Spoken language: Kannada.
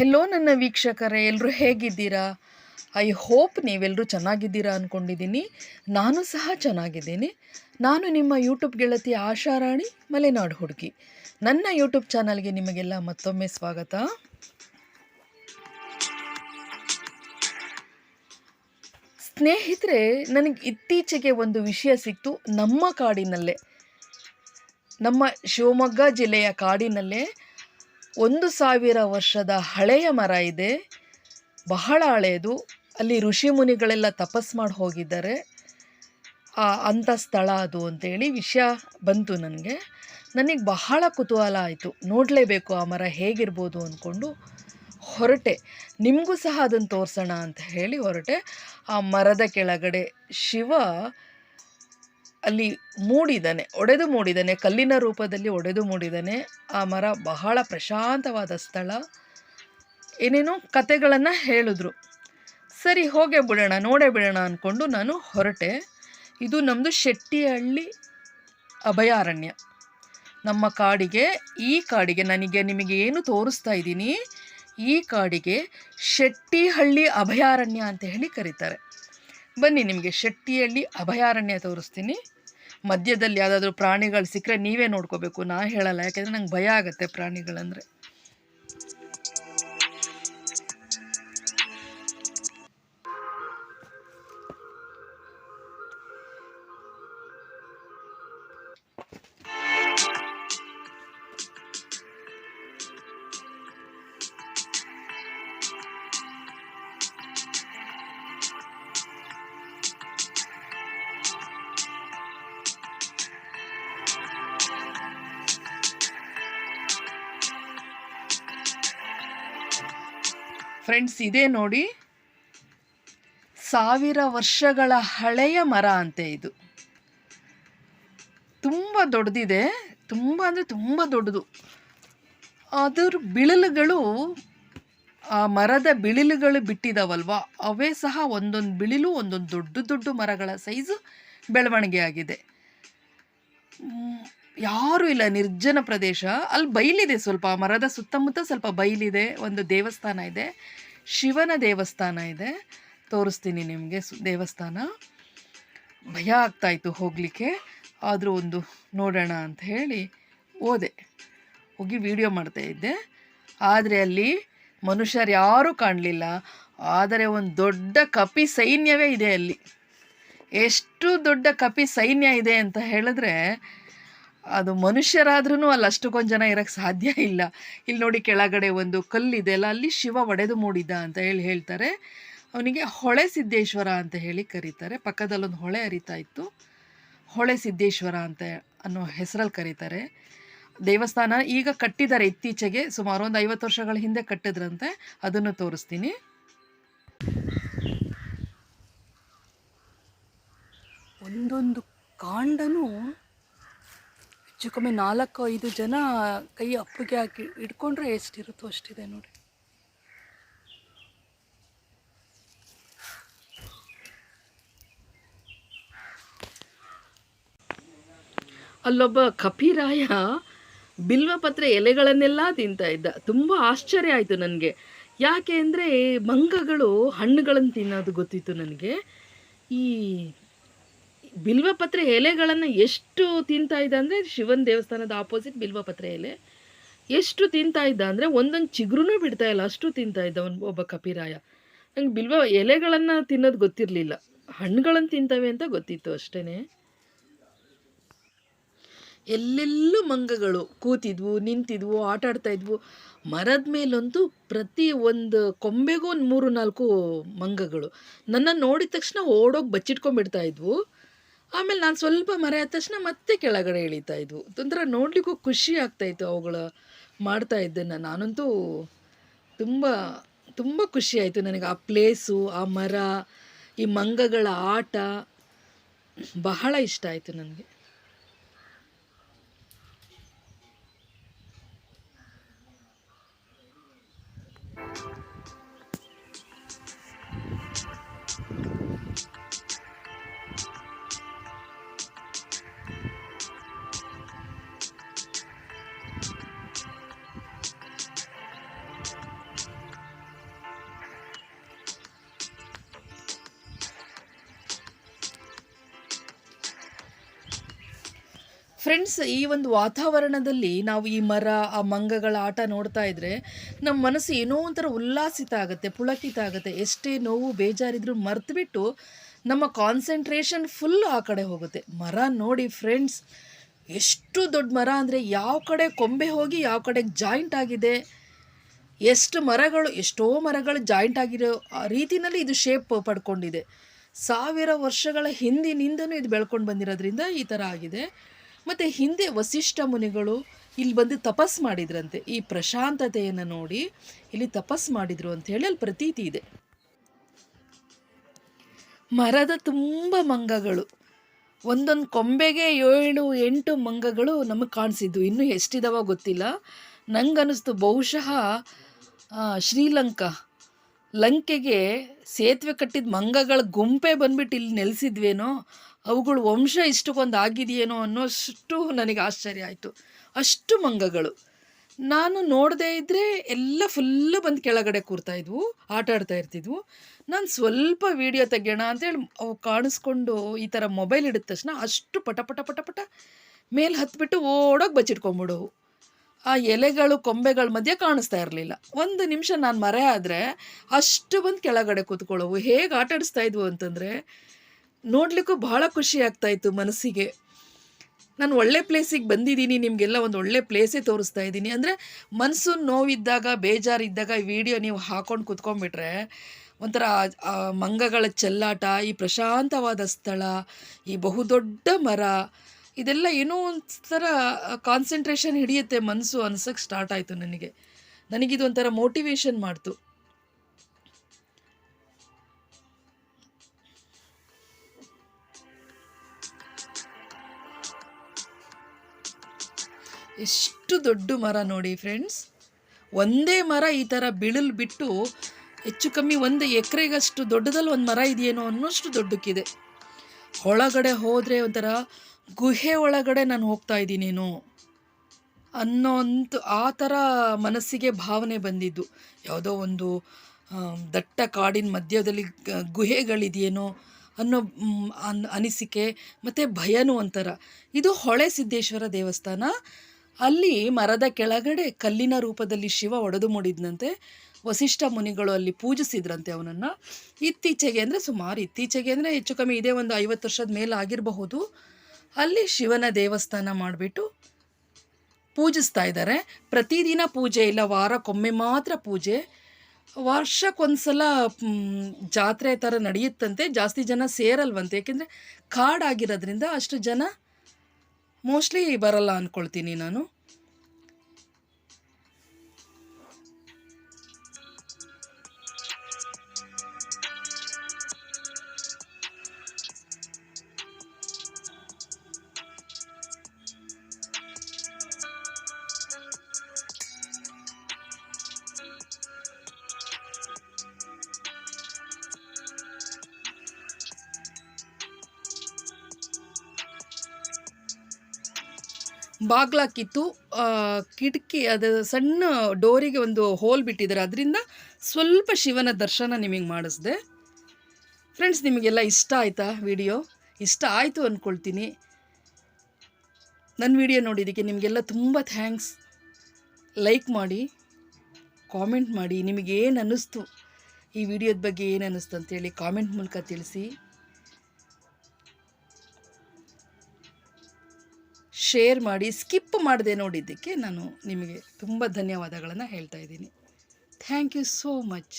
ಹೆಲೋ ನನ್ನ ವೀಕ್ಷಕರೇ ಎಲ್ಲರೂ ಹೇಗಿದ್ದೀರಾ? ಐ ಹೋಪ್ ನೀವೆಲ್ಲರೂ ಚೆನ್ನಾಗಿದ್ದೀರಾ ಅಂದ್ಕೊಂಡಿದ್ದೀನಿ ನಾನು ಸಹ ಚೆನ್ನಾಗಿದ್ದೀನಿ. ನಾನು ನಿಮ್ಮ ಯೂಟ್ಯೂಬ್ ಗೆಳತಿ ಆಶಾರಾಣಿ ಮಲೆನಾಡು ಹುಡುಗಿ. ನನ್ನ ಯೂಟ್ಯೂಬ್ ಚಾನಲ್ಗೆ ನಿಮಗೆಲ್ಲ ಮತ್ತೊಮ್ಮೆ ಸ್ವಾಗತ. ಸ್ನೇಹಿತರೆ, ನನಗೆ ಇತ್ತೀಚೆಗೆ ಒಂದು ವಿಷಯ ಸಿಕ್ತು ನಮ್ಮ ಕಾಡಿನಲ್ಲೇ. ನಮ್ಮ ಶಿವಮೊಗ್ಗ ಜಿಲ್ಲೆಯ ಕಾಡಿನಲ್ಲೇ. ಒಂದು ಸಾವಿರ ವರ್ಷದ ಹಳೆಯ ಮರ ಇದೆ. ಬಹಳ ಹಳೆಯದು ಅಲ್ಲಿ ಋಷಿ ಮುನಿಗಳೆಲ್ಲ ತಪಸ್ ಮಾಡಿ ಹೋಗಿದ್ದಾರೆ. ಆ ಅಂಥ ಸ್ಥಳ ಅದು ಅಂತೇಳಿ ವಿಷಯ ಬಂತು ನನಗೆ. ನನಗೆ ಬಹಳ ಕುತೂಹಲ ಆಯಿತು. ನೋಡಲೇಬೇಕು ಆ ಮರ ಹೇಗಿರ್ಬೋದು ಅಂದ್ಕೊಂಡು ಹೊರಟೆ. ನಿಮಗೂ ಸಹ ಅದನ್ನು ತೋರಿಸೋಣ ಅಂತ ಹೇಳಿ ಹೊರಟೆ. ಆ ಮರದ ಕೆಳಗಡೆ ಶಿವ ಅಲ್ಲಿ ಮೂಡಿದ್ದಾನೆ, ಒಡೆದು ಮೂಡಿದನೆ ಕಲ್ಲಿನ ರೂಪದಲ್ಲಿ ಒಡೆದು ಮೂಡಿದನೆ ಆ ಮರ ಬಹಳ ಪ್ರಶಾಂತವಾದ ಸ್ಥಳ. ಏನೇನೋ ಕತೆಗಳನ್ನು ಹೇಳಿದ್ರು. ಸರಿ, ಹೋಗೇ ಬಿಡೋಣ, ನೋಡೇ ಬಿಡೋಣ ಅಂದ್ಕೊಂಡು ನಾನು ಹೊರಟೆ. ಇದು ನಮ್ಮದು ಶೆಟ್ಟಿಹಳ್ಳಿ ಅಭಯಾರಣ್ಯ. ನಮ್ಮ ಕಾಡಿಗೆ, ಈ ಕಾಡಿಗೆ ನನಗೆ, ನಿಮಗೆ ಏನು ತೋರಿಸ್ತಾ ಇದ್ದೀನಿ? ಈ ಕಾಡಿಗೆ ಶೆಟ್ಟಿಹಳ್ಳಿ ಅಭಯಾರಣ್ಯ ಅಂತ ಹೇಳಿ ಕರೀತಾರೆ. ಬನ್ನಿ ನಿಮಗೆ ಶೆಟ್ಟಿಯಲ್ಲಿ ಅಭಯಾರಣ್ಯ ತೋರಿಸ್ತೀನಿ. ಮಧ್ಯದಲ್ಲಿ ಯಾವುದಾದ್ರೂ ಪ್ರಾಣಿಗಳು ಸಿಕ್ಕರೆ ನೀವೇ ನೋಡ್ಕೋಬೇಕು. ನಾ ಹೇಳಲ್ಲ, ಯಾಕೆಂದರೆ ನಂಗೆ ಭಯ ಆಗುತ್ತೆ ಪ್ರಾಣಿಗಳಂದರೆ. ಫ್ರೆಂಡ್ಸ್, ಇದೇ ನೋಡಿ. ಸಾವಿರ ವರ್ಷಗಳ ಹಳೆಯ ಮರ ಅಂತೆ ಇದು. ತುಂಬ ದೊಡ್ಡದಿದೆ. ತುಂಬ ಅಂದರೆ ತುಂಬ ದೊಡ್ಡದು. ಅದರ ಬಿಳಿಲುಗಳು, ಆ ಮರದ ಬಿಳಿಲುಗಳು ಬಿಟ್ಟಿದಾವಲ್ವ? ಅವೇ ಸಹ ಒಂದೊಂದು ಬಿಳಿಲು, ಒಂದೊಂದು ದೊಡ್ಡ ದೊಡ್ಡ ಮರಗಳ ಸೈಜು ಬೆಳವಣಿಗೆ ಆಗಿದೆ. ಯಾರೂ ಇಲ್ಲ, ನಿರ್ಜನ ಪ್ರದೇಶ. ಅಲ್ಲಿ ಬೈಲಿದೆ ಸ್ವಲ್ಪ, ಮರದ ಸುತ್ತಮುತ್ತ ಸ್ವಲ್ಪ ಬೈಲಿದೆ, ಒಂದು ದೇವಸ್ಥಾನ ಇದೆ. ಶಿವನ ದೇವಸ್ಥಾನ ಇದೆ. ತೋರಿಸ್ತೀನಿ ನಿಮಗೆ ದೇವಸ್ಥಾನ. ಭಯ ಆಗ್ತಾಯಿತ್ತು ಹೋಗಲಿಕ್ಕೆ. ಆದರೂ ಒಂದು ನೋಡೋಣ ಅಂತ ಹೇಳಿ ಹೋದೆ. ಹೋಗಿ ವಿಡಿಯೋ ಮಾಡ್ತಾ ಇದ್ದೆ. ಆದರೆ ಅಲ್ಲಿ ಮನುಷ್ಯರು ಯಾರೂ ಕಾಣಲಿಲ್ಲ. ಆದರೆ ಒಂದು ದೊಡ್ಡ ಕಪಿ ಸೈನ್ಯವೇ ಇದೆ ಅಲ್ಲಿ. ಎಷ್ಟು ದೊಡ್ಡ ಕಪಿ ಸೈನ್ಯ ಇದೆ ಅಂತ ಹೇಳಿದ್ರೆ ಅದು ಮನುಷ್ಯರಾದ್ರೂ ಅಲ್ಲಿ ಅಷ್ಟಕ್ಕೊಂದು ಜನ ಇರೋಕ್ಕೆ ಸಾಧ್ಯ ಇಲ್ಲ. ಇಲ್ಲಿ ನೋಡಿ ಕೆಳಗಡೆ ಒಂದು ಕಲ್ಲಿದೆ ಅಲ್ಲ, ಅಲ್ಲಿ ಶಿವ ಒಡೆದು ಮೂಡಿದ್ದ ಅಂತ ಹೇಳಿ ಹೇಳ್ತಾರೆ. ಅವನಿಗೆ ಹೊಳೆ ಸಿದ್ದೇಶ್ವರ ಅಂತ ಹೇಳಿ ಕರೀತಾರೆ. ಪಕ್ಕದಲ್ಲೊಂದು ಹೊಳೆ ಹರಿತಾ ಇತ್ತು. ಹೊಳೆ ಸಿದ್ದೇಶ್ವರ ಅಂತ ಅನ್ನೋ ಹೆಸರಲ್ಲಿ ಕರೀತಾರೆ. ದೇವಸ್ಥಾನ ಈಗ ಕಟ್ಟಿದ್ದಾರೆ ಇತ್ತೀಚೆಗೆ. ಸುಮಾರು ಒಂದು ಐವತ್ತು ವರ್ಷಗಳ ಹಿಂದೆ ಕಟ್ಟಿದ್ರಂತೆ. ಅದನ್ನು ತೋರಿಸ್ತೀನಿ. ಒಂದೊಂದು ಕಾಂಡನೂ ಹೆಚ್ಚು ಕಮ್ಮಿ ನಾಲ್ಕು ಐದು ಜನ ಕೈ ಅಪ್ಪಿಗೆ ಹಾಕಿ ಇಟ್ಕೊಂಡ್ರೆ ಎಷ್ಟಿರುತ್ತೋ ಅಷ್ಟಿದೆ ನೋಡಿ. ಅಲ್ಲೊಬ್ಬ ಕಪಿರಾಯ ಬಿಲ್ವಪತ್ರೆ ಎಲೆಗಳನ್ನೆಲ್ಲ ತಿಂತಾ ಇದ್ದ. ತುಂಬ ಆಶ್ಚರ್ಯ ಆಯಿತು ನನಗೆ. ಯಾಕೆ ಅಂದರೆ ಮಂಗಗಳು ಹಣ್ಣುಗಳನ್ನು ತಿನ್ನೋದು ಗೊತ್ತಿತ್ತು ನನಗೆ. ಈ ಬಿಲ್ವಪತ್ರೆ ಎಲೆಗಳನ್ನು ಎಷ್ಟು ತಿಂತಾ ಇದ್ದ ಅಂದರೆ ಶಿವನ ದೇವಸ್ಥಾನದ ಆಪೋಸಿಟ್ ಬಿಲ್ವಪತ್ರೆ ಎಲೆ. ಎಷ್ಟು ತಿಂತಾ ಇದ್ದ ಅಂದರೆ ಒಂದೊಂದು ಚಿಗುರುನೂ ಬಿಡ್ತಾ ಇಲ್ಲ, ಅಷ್ಟು ತಿಂತಾ ಇದ್ದ ಒಂದು ಒಬ್ಬ ಕಪಿರಾಯ. ನಂಗೆ ಬಿಲ್ವ ಎಲೆಗಳನ್ನು ತಿನ್ನೋದು ಗೊತ್ತಿರಲಿಲ್ಲ. ಹಣ್ಣುಗಳನ್ನು ತಿಂತವೆ ಅಂತ ಗೊತ್ತಿತ್ತು ಅಷ್ಟೇ ಎಲ್ಲೆಲ್ಲೂ ಮಂಗಗಳು ಕೂತಿದ್ವು, ನಿಂತಿದ್ವು ಆಟ ಆಡ್ತಾ ಇದ್ವು. ಮರದ ಮೇಲಂತೂ ಪ್ರತಿ ಒಂದು ಕೊಂಬೆಗೂ ಒಂದು ಮೂರು ನಾಲ್ಕು ಮಂಗಗಳು. ನನ್ನ ನೋಡಿದ ತಕ್ಷಣ ಓಡೋಗಿ ಬಚ್ಚಿಟ್ಕೊಂಡ್ಬಿಡ್ತಾ ಇದ್ವು. ಆಮೇಲೆ ನಾನು ಸ್ವಲ್ಪ ಮರೆ ಆದ ತಕ್ಷಣ ಮತ್ತೆ ಕೆಳಗಡೆ ಇಳಿತಾ ಇದ್ವು. ಒಂಥರ ನೋಡಲಿಕ್ಕೂ ಖುಷಿ ಆಗ್ತಾಯಿತ್ತು ಅವುಗಳ ಮಾಡ್ತಾ ಇದ್ದನ್ನು. ನಾನಂತೂ ತುಂಬ ತುಂಬ ಖುಷಿ ಆಯಿತು ನನಗೆ. ಆ ಪ್ಲೇಸು, ಆ ಮರ, ಈ ಮಂಗಗಳ ಆಟ, ಬಹಳ ಇಷ್ಟ ಆಯಿತು ನನಗೆ. ಫ್ರೆಂಡ್ಸ್ ಈ ಒಂದು ವಾತಾವರಣದಲ್ಲಿ ನಾವು ಈ ಮರ, ಆ ಮಂಗಗಳ ಆಟ ನೋಡ್ತಾ ಇದ್ರೆ ನಮ್ಮ ಮನಸ್ಸು ಏನೋ ಒಂಥರ ಉಲ್ಲಾಸಿತ ಆಗುತ್ತೆ, ಪುಳಕಿತ ಆಗುತ್ತೆ. ಎಷ್ಟೇ ನೋವು ಬೇಜಾರಿದ್ರು ಮರೆತುಬಿಟ್ಟು ನಮ್ಮ ಕಾನ್ಸಂಟ್ರೇಷನ್ ಫುಲ್ ಆ ಕಡೆ ಹೋಗುತ್ತೆ. ಮರ ನೋಡಿ ಫ್ರೆಂಡ್ಸ್ ಎಷ್ಟು ದೊಡ್ಡ ಮರ ಅಂದರೆ ಯಾವ ಕಡೆ ಕೊಂಬೆ ಹೋಗಿ ಯಾವ ಕಡೆ ಜಾಯಿಂಟ್ ಆಗಿದೆ? ಎಷ್ಟು ಮರಗಳು, ಎಷ್ಟೋ ಮರಗಳು ಜಾಯಿಂಟ್ ಆಗಿರೋ ಆ ರೀತಿಯಲ್ಲಿ ಇದು ಶೇಪ್ ಪಡ್ಕೊಂಡಿದೆ. ಸಾವಿರ ವರ್ಷಗಳ ಹಿಂದಿನಿಂದನೂ ಇದು ಬೆಳ್ಕೊಂಡು ಬಂದಿರೋದ್ರಿಂದ ಈ ಥರ ಆಗಿದೆ. ಮತ್ತು ಹಿಂದೆ ವಸಿಷ್ಠ ಮುನಿಗಳು ಇಲ್ಲಿ ಬಂದು ತಪಸ್ ಮಾಡಿದ್ರಂತೆ. ಈ ಪ್ರಶಾಂತತೆಯನ್ನು ನೋಡಿ ಇಲ್ಲಿ ತಪಸ್ ಮಾಡಿದ್ರು ಅಂತ ಹೇಳಿ ಅಲ್ಲಿ ಪ್ರತೀತಿ ಇದೆ. ಮರದ ತುಂಬ ಮಂಗಗಳು. ಒಂದೊಂದು ಕೊಂಬೆಗೆ ಏಳು, ಎಂಟು ಮಂಗಗಳು ನಮಗೆ ಕಾಣಿಸಿದ್ದು ಇನ್ನೂ ಎಷ್ಟಿದಾವ ಗೊತ್ತಿಲ್ಲ. ನಂಗನ್ನಿಸ್ತು ಬಹುಶಃ ಶ್ರೀಲಂಕಾ. ಲಂಕೆಗೆ ಸೇತುವೆ ಕಟ್ಟಿದ ಮಂಗಗಳ ಗುಂಪೇ ಬಂದ್ಬಿಟ್ಟು ಇಲ್ಲಿ ನೆಲೆಸಿದ್ವೇನೋ? ಅವುಗಳ ವಂಶ ಇಷ್ಟಕ್ಕೊಂದು ಆಗಿದೆಯೇನೋ ಅನ್ನೋಷ್ಟು ನನಗೆ ಆಶ್ಚರ್ಯ ಆಯಿತು. ಅಷ್ಟು ಮಂಗಗಳು. ನಾನು ನೋಡದೇ ಇದ್ದರೆ ಎಲ್ಲ ಫುಲ್ಲು ಬಂದು ಕೆಳಗಡೆ ಕೂರ್ತಾ ಇದ್ವು, ಆಟ ಆಡ್ತಾ ಇರ್ತಿದ್ವು. ನಾನು ಸ್ವಲ್ಪ ವೀಡಿಯೋ ತೆಗೆಯೋಣ ಅಂತೇಳಿ ಅವು ಕಾಣಿಸ್ಕೊಂಡು ಈ ಥರ ಮೊಬೈಲ್ ಹಿಡಿದ ತಕ್ಷಣ ಅಷ್ಟು ಪಟ ಪಟ ಪಟ ಪಟ ಮೇಲೆ ಹತ್ಬಿಟ್ಟು ಓಡೋಗಿ ಬಚ್ಚಿಟ್ಕೊಂಬಿಡೋವು. ಆ ಎಲೆಗಳು, ಕೊಂಬೆಗಳ ಮಧ್ಯೆ ಕಾಣಿಸ್ತಾ ಇರಲಿಲ್ಲ. ಒಂದು ನಿಮಿಷ ನಾನು ಮರೆ ಆದರೆ ಅಷ್ಟು ಬಂದು ಕೆಳಗಡೆ ಕೂತ್ಕೊಳ್ಳೋವು. ಹೇಗೆ ಆಟ ಆಡಿಸ್ತಾ ಇದ್ವು ಅಂತಂದರೆ ನೋಡಲಿಕ್ಕೂ ಭಾಳ ಖುಷಿ ಆಗ್ತಾಯಿತ್ತು ಮನಸ್ಸಿಗೆ. ನಾನು ಒಳ್ಳೆ ಪ್ಲೇಸಿಗೆ ಬಂದಿದ್ದೀನಿ, ನಿಮಗೆಲ್ಲ ಒಂದು ಒಳ್ಳೆ ಪ್ಲೇಸೇ ತೋರಿಸ್ತಾ ಇದ್ದೀನಿ. ಅಂದರೆ ಮನಸ್ಸು ನೋವಿದ್ದಾಗ, ಬೇಜಾರಿದ್ದಾಗ ಈ ವಿಡಿಯೋ ನೀವು ಹಾಕೊಂಡು ಕುತ್ಕೊಂಡ್ಬಿಟ್ರೆ ಒಂಥರ ಮಂಗಗಳ ಚೆಲ್ಲಾಟ, ಈ ಪ್ರಶಾಂತವಾದ ಸ್ಥಳ, ಈ ಬಹುದೊಡ್ಡ ಮರ ಇದೆಲ್ಲ ಏನೋ ಒಂಥರ ಕಾನ್ಸಂಟ್ರೇಷನ್ ಹಿಡಿಯುತ್ತೆ ಮನಸ್ಸು ಅನ್ಸಕ್ಕೆ ಸ್ಟಾರ್ಟ್ ಆಯಿತು ನನಗೆ. ನನಗಿದು ಒಂಥರ ಮೋಟಿವೇಶನ್ ಮಾಡ್ತು. ಎಷ್ಟು ದೊಡ್ಡ ಮರ ನೋಡಿ ಫ್ರೆಂಡ್ಸ್ ಒಂದೇ ಮರ ಈ ಥರ ಬಿಳಲ್ ಬಿಟ್ಟು ಹೆಚ್ಚು ಕಮ್ಮಿ ಒಂದು ಎಕರೆಗಷ್ಟು ದೊಡ್ಡದಲ್ಲಿ ಒಂದು ಮರ ಇದೆಯೇನೋ ಅನ್ನೋಷ್ಟು ದೊಡ್ಡಕ್ಕಿದೆ. ಒಳಗಡೆ ಹೋದರೆ ಒಂಥರ ಗುಹೆ ಒಳಗಡೆ ನಾನು ಹೋಗ್ತಾ ಇದ್ದೀನೇನೋ ಅನ್ನೋ ಅಂತ ಆ ಥರ ಮನಸ್ಸಿಗೆ ಭಾವನೆ ಬಂದಿದ್ದು. ಯಾವುದೋ ಒಂದು ದಟ್ಟ ಕಾಡಿನ ಮಧ್ಯದಲ್ಲಿ ಗುಹೆಗಳಿದೆಯೇನೋ ಅನ್ನೋ ಅನ್, ಅನಿಸಿಕೆ, ಮತ್ತು ಭಯನೂ ಒಂಥರ. ಇದು ಹೊಳೆ ಸಿದ್ದೇಶ್ವರ ದೇವಸ್ಥಾನ. ಅಲ್ಲಿ ಮರದ ಕೆಳಗಡೆ ಕಲ್ಲಿನ ರೂಪದಲ್ಲಿ ಶಿವ ಒಡೆದು ಮೂಡಿದ್ನಂತೆ. ವಸಿಷ್ಠ ಮುನಿಗಳು ಅಲ್ಲಿ ಪೂಜಿಸಿದ್ರಂತೆ ಅವನನ್ನು. ಇತ್ತೀಚೆಗೆ ಅಂದರೆ ಸುಮಾರು, ಇತ್ತೀಚೆಗೆ ಅಂದರೆ ಹೆಚ್ಚು ಕಮ್ಮಿ ಇದೇ ಒಂದು ಐವತ್ತು ವರ್ಷದ ಮೇಲೆ ಆಗಿರಬಹುದು. ಅಲ್ಲಿ ಶಿವನ ದೇವಸ್ಥಾನ ಮಾಡಿಬಿಟ್ಟು ಪೂಜಿಸ್ತಾ ಇದ್ದಾರೆ ಪ್ರತಿದಿನ ಪೂಜೆ ಇಲ್ಲ, ವಾರಕ್ಕೊಮ್ಮೆ ಮಾತ್ರ ಪೂಜೆ. ವರ್ಷಕ್ಕೊಂದ್ಸಲ ಜಾತ್ರೆ ಥರ ನಡೆಯುತ್ತಂತೆ, ಜಾಸ್ತಿ ಜನ ಸೇರಲ್ವಂತೆ. ಯಾಕೆಂದರೆ ಕಾಡಾಗಿರೋದ್ರಿಂದ ಅಷ್ಟು ಜನ ಮೋಸ್ಟ್ಲಿ ಬರಲ್ಲ ಅಂದ್ಕೊಳ್ತೀನಿ ನಾನು. ಬಾಗ್ಲಾಕಿತ್ತು. ಕಿಟಕಿ, ಅದು ಸಣ್ಣ ಡೋರಿಗೆ ಒಂದು ಹೋಲ್ ಬಿಟ್ಟಿದ್ದಾರೆ. ಅದರಿಂದ ಸ್ವಲ್ಪ ಶಿವನ ದರ್ಶನ ನಿಮಗೆ ಮಾಡಿಸ್ದೆ. ಫ್ರೆಂಡ್ಸ್ ನಿಮಗೆಲ್ಲ ಇಷ್ಟ ಆಯಿತಾ ವಿಡಿಯೋ? ಇಷ್ಟ ಆಯಿತು ಅಂದ್ಕೊಳ್ತೀನಿ ನನ್ನ ವಿಡಿಯೋ ನೋಡಿದ್ದಕ್ಕೆ ನಿಮಗೆಲ್ಲ ತುಂಬ ಥ್ಯಾಂಕ್ಸ್. ಲೈಕ್ ಮಾಡಿ, ಕಾಮೆಂಟ್ ಮಾಡಿ, ನಿಮಗೇನು ಅನ್ನಿಸ್ತು? ಈ ವಿಡಿಯೋದ ಬಗ್ಗೆ ಏನು ಅನ್ನಿಸ್ತು ಅಂತೇಳಿ ಕಾಮೆಂಟ್ ಮೂಲಕ ತಿಳಿಸಿ. ಶೇರ್ ಮಾಡಿ ಸ್ಕಿಪ್ ಮಾಡದೆ ನೋಡಿದ್ದಕ್ಕೆ ನಾನು ನಿಮಗೆ ತುಂಬ ಧನ್ಯವಾದಗಳನ್ನು ಹೇಳ್ತಾ ಇದ್ದೀನಿ. Thank you so much